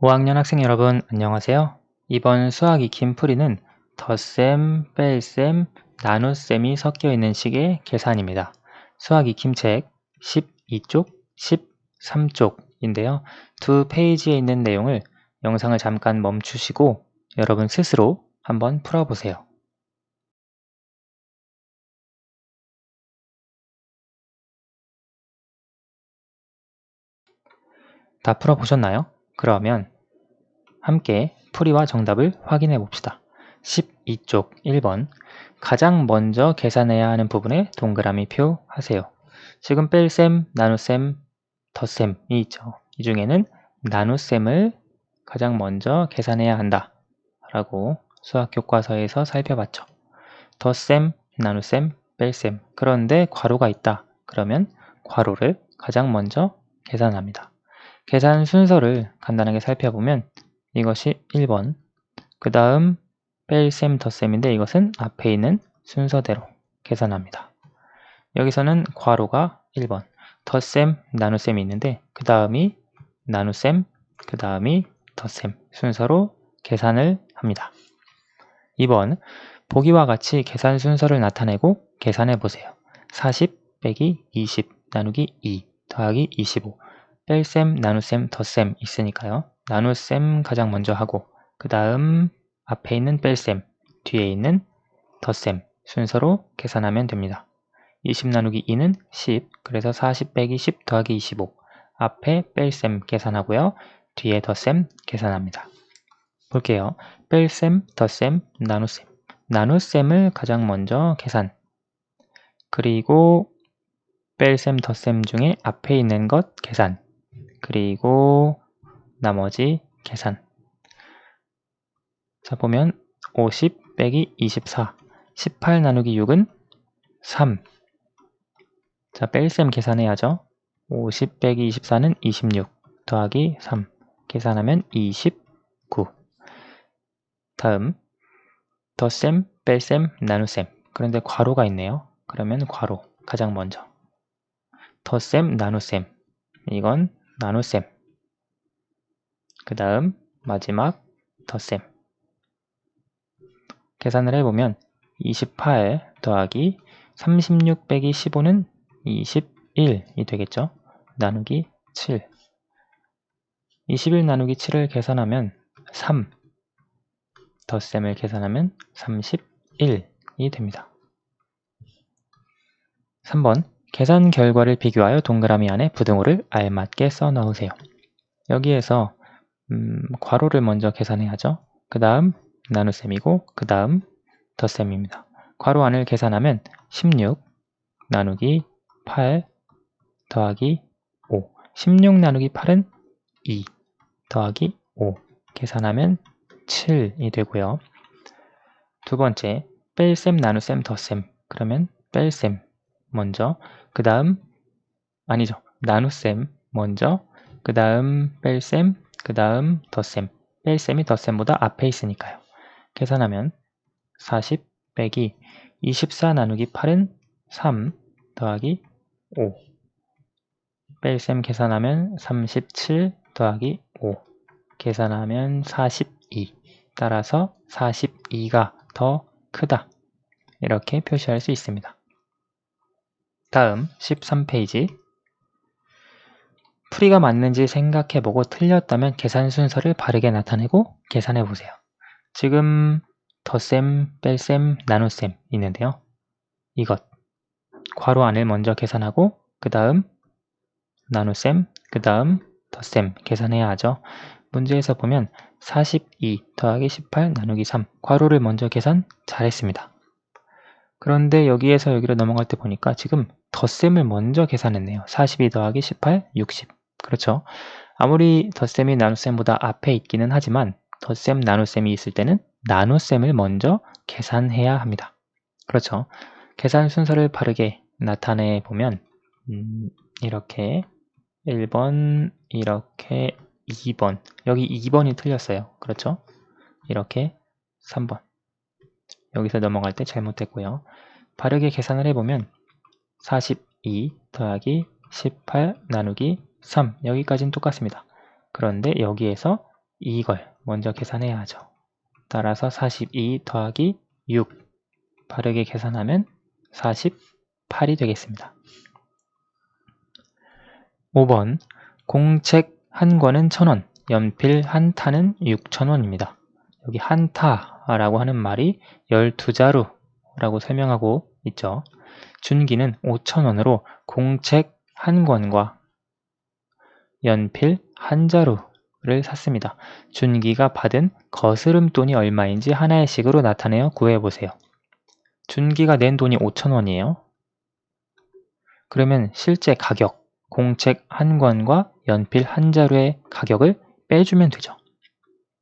5학년 학생 여러분 안녕하세요. 이번 수학 익힘 풀이는 덧셈, 뺄셈, 나눗셈이 섞여 있는 식의 계산입니다. 수학 익힘 책 12쪽, 13쪽인데요. 두 페이지에 있는 내용을 영상을 잠깐 멈추시고 여러분 스스로 한번 풀어보세요. 다 풀어보셨나요? 그러면 함께 풀이와 정답을 확인해 봅시다. 12쪽 1번 가장 먼저 계산해야 하는 부분에 동그라미 표 하세요. 지금 뺄셈, 나눗셈, 덧셈이 있죠. 이 중에는 나눗셈을 가장 먼저 계산해야 한다 라고 수학 교과서에서 살펴봤죠. 덧셈, 나눗셈, 뺄셈 그런데 괄호가 있다 그러면 괄호를 가장 먼저 계산합니다. 계산 순서를 간단하게 살펴보면 이것이 1번 그 다음 뺄셈 덧셈인데 이것은 앞에 있는 순서대로 계산합니다. 여기서는 괄호가 1번 덧셈 나눗셈이 있는데 그 다음이 나눗셈 그 다음이 덧셈 순서로 계산을 합니다. 2번 보기와 같이 계산 순서를 나타내고 계산해 보세요. 40 빼기 20 나누기 2 더하기 25 뺄셈, 나눗셈, 덧셈 있으니까요. 나눗셈 가장 먼저 하고 그 다음 앞에 있는 뺄셈, 뒤에 있는 덧셈 순서로 계산하면 됩니다. 20 나누기 2는 10, 그래서 40 빼기 10 더하기 25 앞에 뺄셈 계산하고요. 뒤에 덧셈 계산합니다. 볼게요. 뺄셈, 덧셈, 나눗셈 나눗셈을 가장 먼저 계산 그리고 뺄셈, 덧셈 중에 앞에 있는 것 계산 그리고 나머지 계산. 자 보면 50 빼기 24 18 나누기 6은 3 자, 뺄셈 계산해야죠. 50 빼기 24는 26 더하기 3 계산하면 29 다음 덧셈, 뺄셈, 나눗셈. 그런데 괄호가 있네요. 그러면 괄호 가장 먼저. 덧셈, 나눗셈. 이건 나눗셈. 그 다음 마지막 덧셈. 계산을 해보면 28 더하기 36 빼기 15는 21이 되겠죠. 나누기 7 21 나누기 7을 계산하면 3 덧셈을 계산하면 31이 됩니다. 3번 계산 결과를 비교하여 동그라미 안에 부등호를 알맞게 써 넣으세요. 여기에서 음, 괄호를 먼저 계산해야죠. 그 다음 나눗셈이고 그 다음 덧셈입니다. 괄호 안을 계산하면 16 나누기 8 더하기 5 16 나누기 8은 2 더하기 5 계산하면 7이 되고요. 두 번째 뺄셈 나눗셈 덧셈 그러면 뺄셈 먼저 그 다음 아니죠. 나눗셈 먼저 그 다음 뺄셈 그 다음 덧셈 뺄셈이 덧셈보다 앞에 있으니까요. 계산하면 40 빼기 24 나누기 8은 3 더하기 5 뺄셈 계산하면 37 더하기 5 계산하면 42 따라서 42가 더 크다 이렇게 표시할 수 있습니다. 다음 13페이지 풀이가 맞는지 생각해보고 틀렸다면 계산 순서를 바르게 나타내고 계산해보세요. 지금 덧셈, 뺄셈, 나눗셈 있는데요. 이것 괄호 안을 먼저 계산하고 그 다음 나눗셈, 그 다음 덧셈 계산해야 하죠. 문제에서 보면 42 더하기 18 나누기 3 괄호를 먼저 계산 잘했습니다. 그런데 여기에서 여기로 넘어갈 때 보니까 지금 덧셈을 먼저 계산했네요. 42 더하기 18, 60. 그렇죠. 아무리 덧셈이 나눗셈보다 앞에 있기는 하지만 덧셈, 나눗셈이 있을 때는 나눗셈을 먼저 계산해야 합니다. 그렇죠. 계산 순서를 바르게 나타내 보면 음, 이렇게 1번, 이렇게 2번 여기 2번이 틀렸어요. 그렇죠? 이렇게 3번 여기서 넘어갈 때 잘못됐고요. 바르게 계산을 해보면 42 더하기 18 나누기 3 여기까지는 똑같습니다. 그런데 여기에서 이걸 먼저 계산해야 하죠. 따라서 42 더하기 6 바르게 계산하면 48이 되겠습니다. 5번 공책 한 권은 1000원, 연필 한 타는 6,000원입니다. 여기 한 타라고 하는 말이 12자루라고 설명하고 있죠. 준기는 5,000원으로 공책 한 권과 연필 한 자루를 샀습니다. 준기가 받은 거스름 돈이 얼마인지 하나의 식으로 나타내어 구해보세요. 준기가 낸 돈이 5,000원이에요. 그러면 실제 가격, 공책 한 권과 연필 한 자루의 가격을 빼주면 되죠.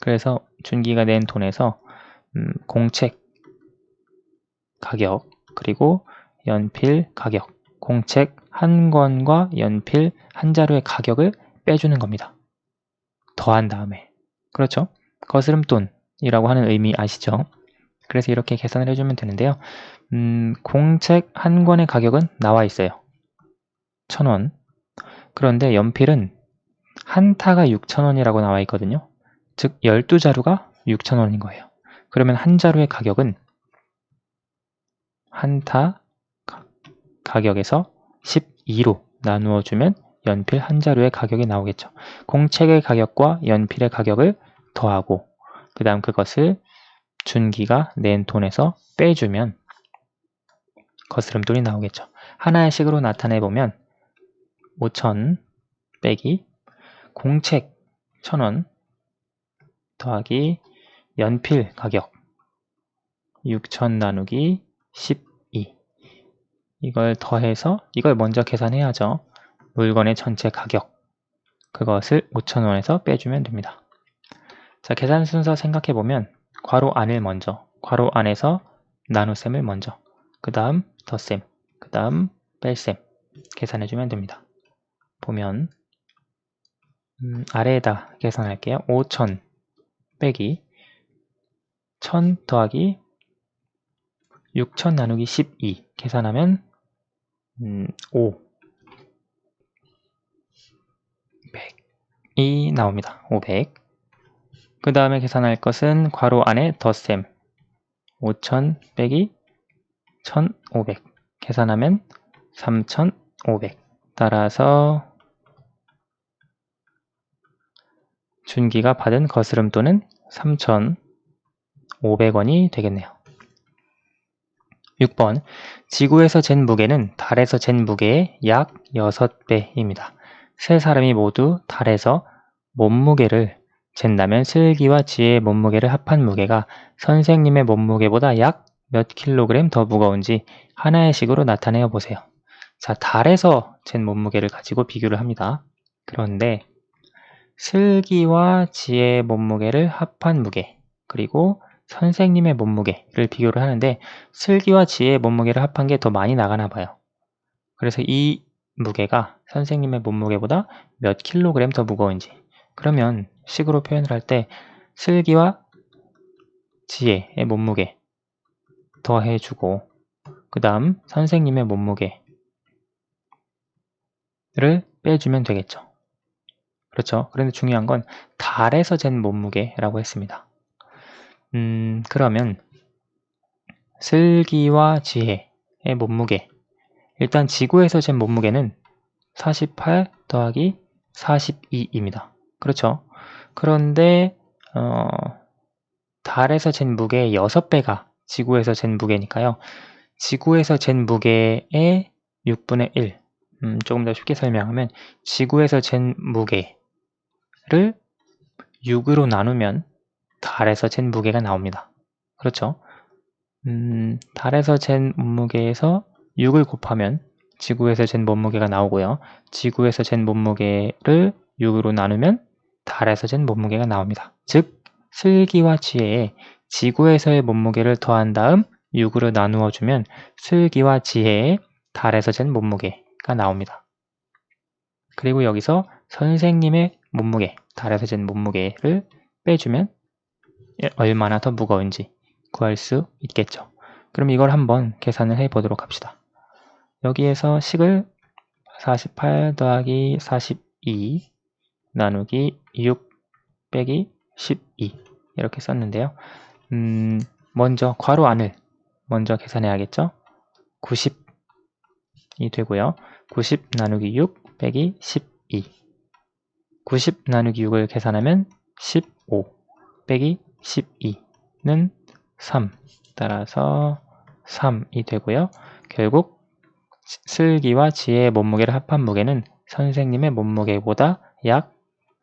그래서 준기가 낸 돈에서 음, 공책 가격 그리고 연필 가격, 공책 한 권과 연필 한 자루의 가격을 빼주는 겁니다. 더한 다음에 그렇죠? 거스름 돈이라고 하는 의미 아시죠? 그래서 이렇게 계산을 해주면 되는데요. 음, 공책 한 권의 가격은 나와 있어요. 1000원. 그런데 연필은 한 타가 6,000원이라고 나와 있거든요. 즉 12자루가 6,000원인 거예요. 그러면 한 자루의 가격은 한 타 가격에서 12로 나누어 주면 연필 한 자루의 가격이 나오겠죠. 공책의 가격과 연필의 가격을 더하고 그 다음 그것을 준기가 낸 돈에서 빼주면 거스름돈이 나오겠죠. 하나의 식으로 나타내 보면 5천 빼기 공책 1,000원 더하기 연필 가격 6천 나누기 12 이걸 더해서 이걸 먼저 계산해야죠. 물건의 전체 가격 그것을 5천원에서 빼주면 됩니다. 자 계산 순서 생각해보면 괄호 안을 먼저 괄호 안에서 나눗셈을 먼저 그 다음 덧셈 그 다음 뺄셈 계산해주면 됩니다. 보면 음, 아래에다 계산할게요. 5천 빼기 1000 더하기 6000 나누기 12 계산하면 음, 5 100이 나옵니다. 500. 그 다음에 계산할 것은 괄호 안에 덧셈 5000 빼기 1500 계산하면 3500 따라서 준기가 받은 거스름 돈은 3,500원이 되겠네요. 6번 지구에서 잰 무게는 달에서 잰 무게의 약 6배입니다. 세 사람이 모두 달에서 몸무게를 잰다면 슬기와 지혜의 몸무게를 합한 무게가 선생님의 몸무게보다 약 몇 킬로그램 더 무거운지 하나의 식으로 나타내어 보세요. 자, 달에서 잰 몸무게를 가지고 비교를 합니다. 그런데 슬기와 지혜의 몸무게를 합한 무게 그리고 선생님의 몸무게를 비교를 하는데 슬기와 지혜의 몸무게를 합한 게 더 많이 나가나 봐요. 그래서 이 무게가 선생님의 몸무게보다 몇 킬로그램 더 무거운지 그러면 식으로 표현을 할 때 슬기와 지혜의 몸무게 더해주고 그 다음 선생님의 몸무게를 빼주면 되겠죠. 그렇죠. 그런데 중요한 건 달에서 잰 몸무게라고 했습니다. 음, 그러면 슬기와 지혜의 몸무게 일단 지구에서 잰 몸무게는 48 더하기 42입니다. 그렇죠. 그런데 어, 달에서 잰 무게의 6배가 지구에서 잰 무게니까요. 지구에서 잰 무게의 6분의 1 음, 조금 더 쉽게 설명하면 지구에서 잰 무게 를 6으로 나누면 달에서 잰 무게가 나옵니다. 그렇죠? 음, 달에서 잰 몸무게에서 6을 곱하면 지구에서 잰 몸무게가 나오고요. 지구에서 잰 몸무게를 6으로 나누면 달에서 잰 몸무게가 나옵니다. 즉, 슬기와 지혜의 지구에서의 몸무게를 더한 다음 6으로 나누어 주면 슬기와 지혜의 달에서 잰 몸무게가 나옵니다. 그리고 여기서 선생님의 몸무게, 달에서 잰 몸무게를 빼주면 얼마나 더 무거운지 구할 수 있겠죠. 그럼 이걸 한번 계산을 해 보도록 합시다. 여기에서 식을 48 더하기 42 나누기 6 빼기 12 이렇게 썼는데요. 음, 먼저 괄호 안을 먼저 계산해야겠죠? 90이 되고요. 90 나누기 6 빼기 12 90 나누기 6을 계산하면 15 빼기 12는 3 따라서 3이 되고요. 결국 슬기와 지혜의 몸무게를 합한 무게는 선생님의 몸무게보다 약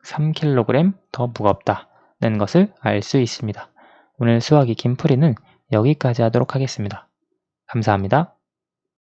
3kg 더 무겁다는 것을 알 수 있습니다. 오늘 수학이 김풀이는 여기까지 하도록 하겠습니다. 감사합니다.